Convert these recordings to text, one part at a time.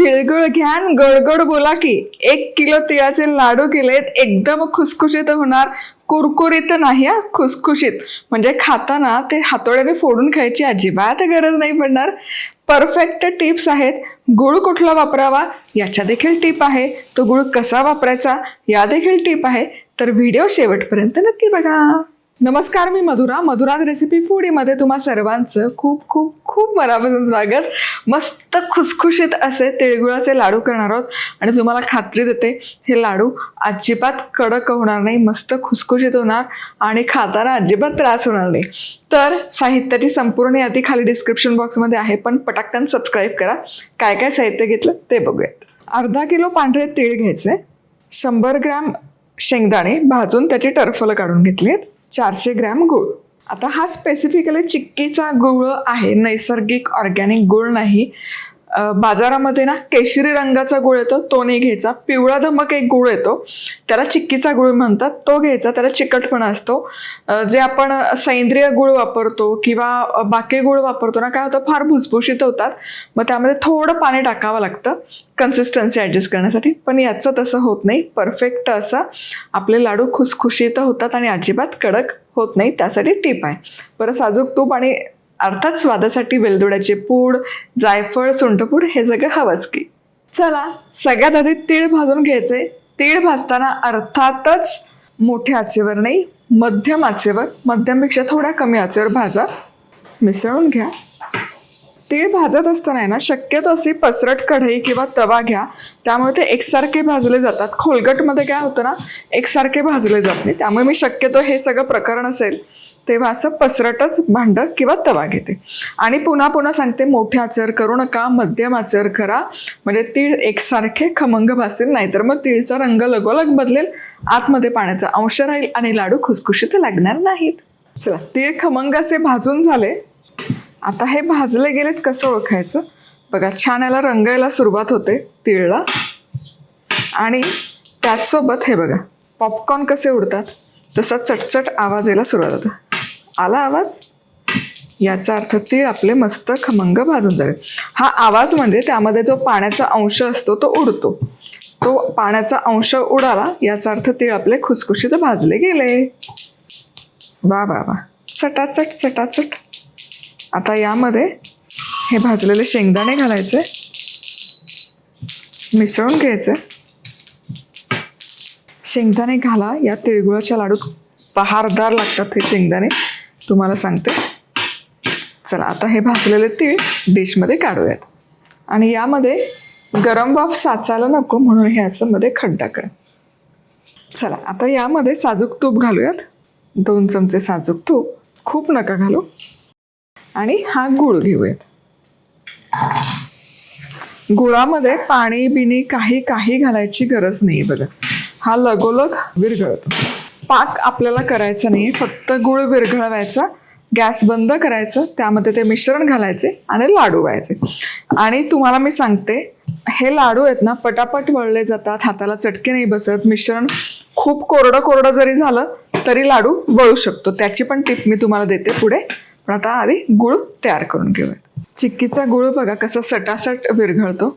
तिळगुळ घ्या गडगड बोला की. एक किलो तिळाचे लाडू केलेत एकदम खुसखुशीत होणार. कुरकुरीत नाही हा? खुसखुशीत. म्हणजे खाताना ते हातोड्याने फोडून खायची अजिबात गरज नाही पडणार. परफेक्ट टिप्स आहेत. गुळ कुठला वापरावा? याच्या देखील टीप आहे. तो गुळ कसा वापरायचा? या देखील टीप आहे. तर व्हिडिओ शेवटपर्यंत नक्की बघा. नमस्कार मी मधुरा. मधुराज रेसिपी फूडीमध्ये तुम्हा सर्वांचं खूप खूप खूप मनापासून स्वागत. मस्त खुसखुशीत असे तिळगुळाचे लाडू करणार आहोत आणि तुम्हाला खात्री देते हे लाडू अजिबात कडक होणार नाही मस्त खुसखुशीत होणार आणि खाताना अजिबात त्रास होणार नाही. तर साहित्याची संपूर्ण यादी खाली डिस्क्रिप्शन बॉक्समध्ये आहे पण पटाकन सबस्क्राईब करा. काय काय साहित्य घेतलं ते बघूयात. अर्धा किलो पांढरे तीळ घ्यायचे. शंभर ग्रॅम शेंगदाणे भाजून त्याची टरफलं काढून घेतलीत. चारशे ग्रॅम गूळ. आता हा स्पेसिफिकली चिक्कीचा गुळ आहे. नैसर्गिक ऑर्गॅनिक गुळ नाही. बाजारामध्ये ना केशरी रंगाचा गुळ येतो तो नाही घ्यायचा. पिवळा धमक एक गुळ येतो त्याला चिक्कीचा गुळ म्हणतात. तो घ्यायचा त्याला चिकटपणा असतो. जे आपण सेंद्रिय गुळ वापरतो किंवा बाकी गुळ वापरतो ना काय होतं फार भुसभुशीत होतात. मग त्यामध्ये थोडं पाणी टाकावं लागतं कन्सिस्टन्सी ॲडजस्ट करण्यासाठी. पण याचं तसं होत नाही. परफेक्ट असं आपले लाडू खुसखुशीत होतात आणि अजिबात कडक होत नाही. त्यासाठी टीप आहे. बरं साजूक तूप आणि अर्थात स्वादासाठी वेलदोड्याचे पूड जायफळ सुंठपूड हे सगळं हवंच की. चला सगळ्यात आधी तीळ भाजून घ्यायचे. तीळ भाजताना अर्थातच मोठ्या आचेवर नाही मध्यम आचेवर मध्यमपेक्षा थोड्या कमी आचेवर भाजा. मिसळून घ्या. तीळ भाजत असताना आहे ना शक्यतो अशी पसरट कढई किंवा तवा घ्या. त्यामुळे ते एकसारखे भाजले जातात. खोलगटमध्ये काय होतं ना एकसारखे भाजले जात नाही. त्यामुळे मी शक्यतो हे सगळं प्रकरण असेल. तेव्हा असं पसरटच भांडं किंवा तवा घेते. आणि पुन्हा पुन्हा सांगते मोठे आचर करू नका मध्यम आचर करा. म्हणजे तीळ एकसारखे खमंग भासतील नाहीतर मग तीळचा रंग लगोलग बदलेल आतमध्ये पाण्याचा अंश राहील आणि लाडू खुसखुशीत लागणार नाहीत. चला तीळ खमंग असे भाजून झाले. आता हे भाजले गेलेत कसं ओळखायचं? बघा छान याला रंगायला सुरुवात होते तिळला. आणि त्याचसोबत हे बघा पॉपकॉर्न कसे उडतात? तसा चटचट आवाज यायला सुरुवात होता. आला आवाज? याचा अर्थ तीळ आपले मस्त खमंग भाजून जाईल हा आवाज म्हणजे त्यामध्ये जो पाण्याचा अंश असतो तो उडतो. तो पाण्याचा अंश उडाला याचा अर्थ तीळ आपले खुसखुशीत भाजले गेले. वा वा वा. चटाचट चटाचट. आता यामध्ये हे भाजलेले शेंगदाणे घालायचे. मिसळून घ्यायचे. शेंगदाणे घाला. या तिळगुळाच्या लाडूत बहारदार लागतात हे शेंगदाणे. तुम्हाला सांगते. चला आता हे भाजलेले तीळ डिशमध्ये काढूयात. आणि यामध्ये गरम वाफ साचायला नको म्हणून हे असं मध्ये खड्डा करा. चला आता यामध्ये साजूक तूप घालूयात. दोन चमचे साजूक तूप. खूप नका घालू. आणि हा गुळ घेऊयात. गुळामध्ये पाणी बिणी काही काही घालायची गरज नाही बघा. हा लगोलग विरघळतो. पाक आपल्याला करायचा नाही फक्त गुळ विरघळवायचा गॅस बंद करायचं त्यामध्ये ते मिश्रण घालायचे आणि लाडू व्हायचे. आणि तुम्हाला मी सांगते हे लाडू आहेत ना पटापट वळले जातात हाताला चटके नाही बसत मिश्रण खूप कोरडं कोरडं जरी झालं तरी लाडू वळू शकतो. त्याची पण टिप मी तुम्हाला देते पुढे. पण आता आधी गुळ तयार करून घेऊयात. चिक्कीचा गुळ बघा कसा सटासट विरघळतो.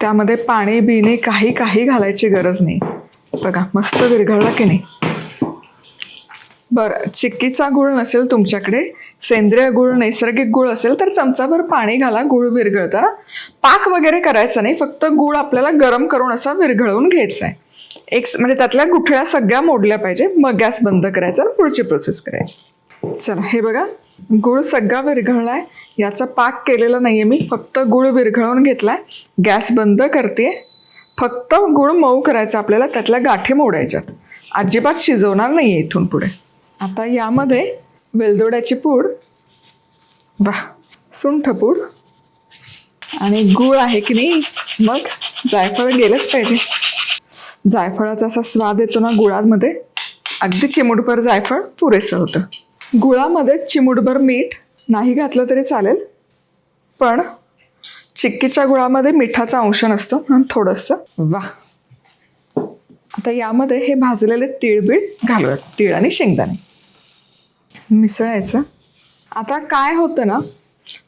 त्यामध्ये पाणी बिणे काही काही घालायची गरज नाही. बघा मस्त विरघळला की नाही? बरं चिक्कीचा गुळ नसेल तुमच्याकडे सेंद्रिय गुळ नैसर्गिक गुळ असेल तर चमचाभर पाणी घाला गुळ विरघळताना पाक वगैरे करायचा नाही फक्त गुळ आपल्याला गरम करून असा विरघळवून घ्यायचा आहे एक म्हणजे त्यातल्या गुठळ्या सगळ्या मोडल्या पाहिजे मग गॅस बंद करायचा आणि पुढची प्रोसेस करायची. चला हे बघा गुळ सगळा विरघळलाय याचा पाक केलेला नाहीये मी फक्त गुळ विरघळवून घेतलाय गॅस बंद करते फक्त गुळ मऊ करायचा आपल्याला त्यातल्या गाठी मोडायच्यात. अजिबात शिजवणार नाहीये इथून पुढे. आता यामध्ये वेलदोड्याची पूड वा सुंठ पूड आणि गूळ आहे की नाही मग जायफळ गेलंच पाहिजे. जायफळाचा असा स्वाद येतो ना गुळामध्ये. अगदी चिमूटभर जायफळ पुरेसं होतं. गुळामध्ये चिमूटभर मीठ नाही घातलं तरी चालेल पण चिक्कीच्या गुळामध्ये मिठाचं अंश नसतं म्हणून थोडंसं. वा. आता यामध्ये हे भाजलेले तिळबीळ घालूयात तीळ आणि शेंगदाणे. मिसळायचं. आता काय होतं ना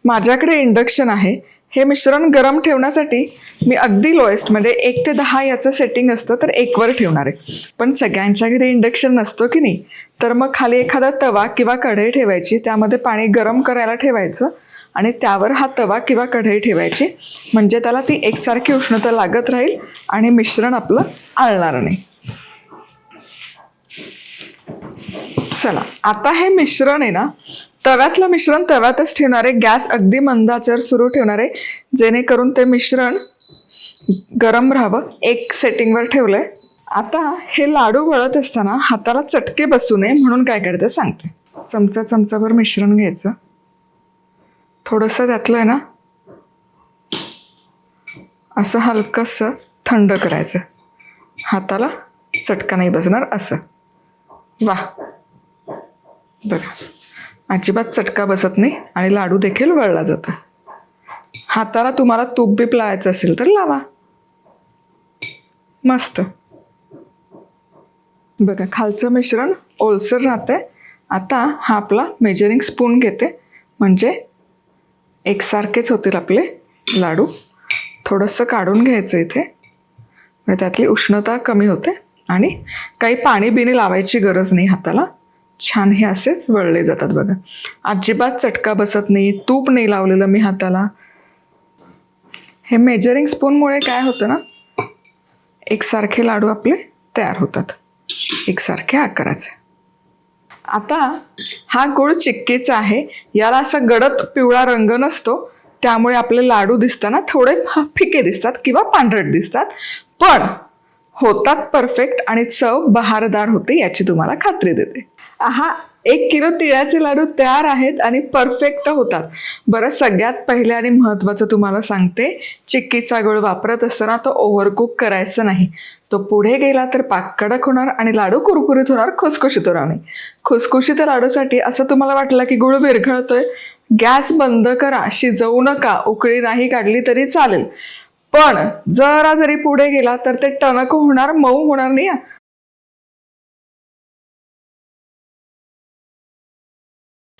माझ्याकडे इंडक्शन आहे. हे मिश्रण गरम ठेवण्यासाठी मी अगदी लोएस्ट म्हणजे एक ते दहा याचं सेटिंग असतं तर एकवर ठेवणार आहे. पण सगळ्यांच्या घरी इंडक्शन नसतो की नाही तर मग खाली एखादा तवा किंवा कढई ठेवायची त्यामध्ये पाणी गरम करायला ठेवायचं आणि त्यावर हा तवा किंवा कढई ठेवायची. म्हणजे त्याला ती एकसारखी उष्णता लागत राहील आणि मिश्रण आपलं आळणार नाही. चला आता हे मिश्रण आहे ना तव्यातलं मिश्रण तव्यातच ठेवणार आहे गॅस अगदी मंदाचर सुरू ठेवणार आहे जेणेकरून ते मिश्रण गरम राहावं. एक सेटिंगवर ठेवलंय. आता हे लाडू वळत असताना हाताला चटके बसू नये म्हणून काय करते? सांगते. चमचा चमचाभर मिश्रण घ्यायचं. थोडंसं त्यातलं आहे ना असं हलकंसं थंड करायचं. हाताला चटका नाही बसणार असं. वा. बघा. अजिबात चटका बसत नाही आणि लाडू देखील वळला जातं. हाताला तुम्हाला तूप बीप लावायचं असेल तर लावा. मस्त. बघा खालचं मिश्रण ओलसर राहते आता हा आपला मेजरिंग स्पून घेते. म्हणजे एकसारखेच होतील आपले लाडू. थोडंसं काढून घ्यायचं इथे. म्हणजे त्यातली उष्णता कमी होते आणि काही पाणी बिणी लावायची गरज नाही हाताला. छान हे असेच वळले जातात बघा. अजिबात चटका बसत नाही तूप नाही लावलेलं मी हाताला. हे मेजरिंग स्पूनमुळे काय होतं ना? एकसारखे लाडू आपले तयार होतात. एकसारख्या आकाराचे. आता हा गुळ चिक्कीचा आहे. याला असा गडद पिवळा रंग नसतो. त्यामुळे आपले लाडू दिसताना थोडे हा फिके दिसतात किंवा पांढरट दिसतात. पण होतात परफेक्ट आणि चव बहारदार होते याची तुम्हाला खात्री देते. हा एक किलो तिळाचे लाडू तयार आहेत आणि परफेक्ट होतात. बरं सगळ्यात पहिले आणि महत्त्वाचं तुम्हाला सांगते चिक्कीचा गुळ वापरत असताना तो ओव्हरकुक करायचं नाही. तो पुढे गेला तर पाक कडक होणार आणि लाडू कुरकुरीत होणार खुसखुशीत होणार नाही. खुसखुशीत लाडूसाठी असं तुम्हाला वाटलं की गुळ विरघळतोय? गॅस बंद करा शिजवू नका उकळी नाही काढली तरी चालेल. पण जरा जरी पुढे गेला तर ते टणक होणार मऊ होणार नाही.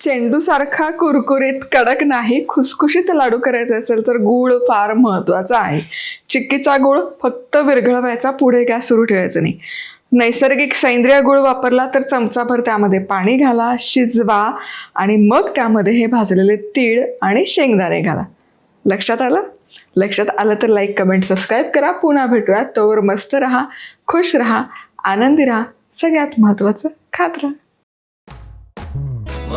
चेंडूसारखा चेंडू सारखा कुरकुरीत कडक नाही खुसखुशीत लाडू करायचे असेल तर गूळ फार महत्त्वाचा आहे. चिक्कीचा गूळ फक्त विरघळवायचा पुढे गॅस सुरू ठेवायचा नाही. नैसर्गिक सेंद्रिय गूळ वापरला तर चमचाभर त्यामध्ये पाणी घाला शिजवा आणि मग त्यामध्ये हे भाजलेले तीळ आणि शेंगदाणे घाला. लक्षात आलं? लक्षात आलं तर लाईक कमेंट सबस्क्राईब करा. पुन्हा भेटूया तोवर मस्त रहा खुश रहा आनंदी रहा. सगळ्यात महत्त्वाचं खात राहा.